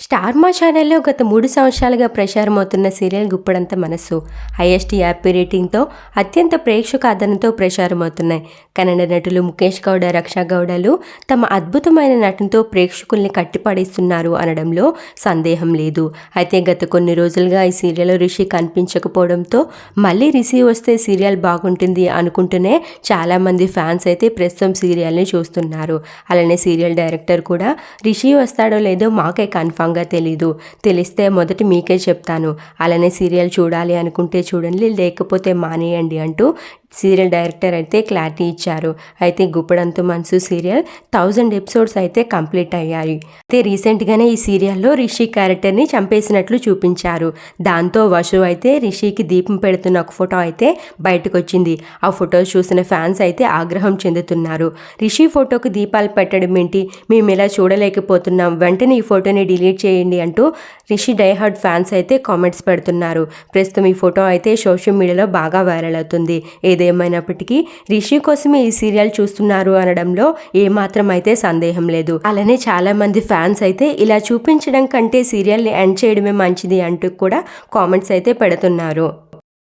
Star మా ఛానల్లో గత మూడు సంవత్సరాలుగా ప్రసారమవుతున్న సీరియల్ గుప్పడంత మనస్సు. హైయెస్ట్ యాపీ రేటింగ్తో అత్యంత ప్రేక్షక ఆదరణతో ప్రసారమవుతున్నాయి కన్నడ నటులు ముఖేష్ గౌడ రక్షా గౌడలు తమ అద్భుతమైన నటనతో ప్రేక్షకుల్ని కట్టిపడేస్తున్నారు అనడంలో సందేహం లేదు. అయితే గత కొన్ని రోజులుగా ఈ సీరియల్ రిషి కనిపించకపోవడంతో మళ్ళీ రిషి వస్తే సీరియల్ బాగుంటుంది అనుకుంటూనే చాలామంది ఫ్యాన్స్ అయితే ప్రస్తుతం సీరియల్ని చూస్తున్నారు. అలానే సీరియల్ డైరెక్టర్ కూడా రిషి వస్తాడో లేదో మాకే కన్ఫర్మ్ కన్ఫామ్గా తెలీదు. తెలిస్తే మొదటి మీకే చెప్తాను. అలానే సీరియల్ చూడాలి అనుకుంటే చూడండి లేకపోతే మానేయండి అంటూ సీరియల్ డైరెక్టర్ అయితే క్లారిటీ ఇచ్చారు. అయితే Guppedantha Manasu serial thousand episodes అయితే కంప్లీట్ అయ్యాయి. అయితే రీసెంట్గానే ఈ సీరియల్లో రిషి క్యారెక్టర్ని చంపేసినట్లు చూపించారు. దాంతో వసు అయితే రిషికి దీపం పెడుతున్న ఒక ఫోటో అయితే బయటకు వచ్చింది ఆ ఫోటో చూసిన ఫ్యాన్స్ అయితే ఆగ్రహం చెందుతున్నారు. రిషి ఫోటోకు దీపాలు పెట్టడం ఏంటి? మేము ఇలా చూడలేకపోతున్నాం. వెంటనే ఈ ఫోటోని డిలీట్ చేయండి అంటూ రిషి డైహార్డ్ ఫ్యాన్స్ అయితే కామెంట్స్ పెడుతున్నారు. ప్రస్తుతం ఈ ఫోటో అయితే సోషల్ మీడియాలో బాగా వైరల్ అవుతుంది. ఏదేమైనప్పటికీ రిషి కోసమే ఈ సీరియల్ చూస్తున్నారు అనడంలో ఏమాత్రం అయితే సందేహం లేదు. అలానే చాలా మంది ఫ్యాన్స్ అయితే ఇలా చూపించడం కంటే సీరియల్ని ఎండ్ చేయడమే మంచిది అంటూ కూడా కామెంట్స్ అయితే పెడుతున్నారు.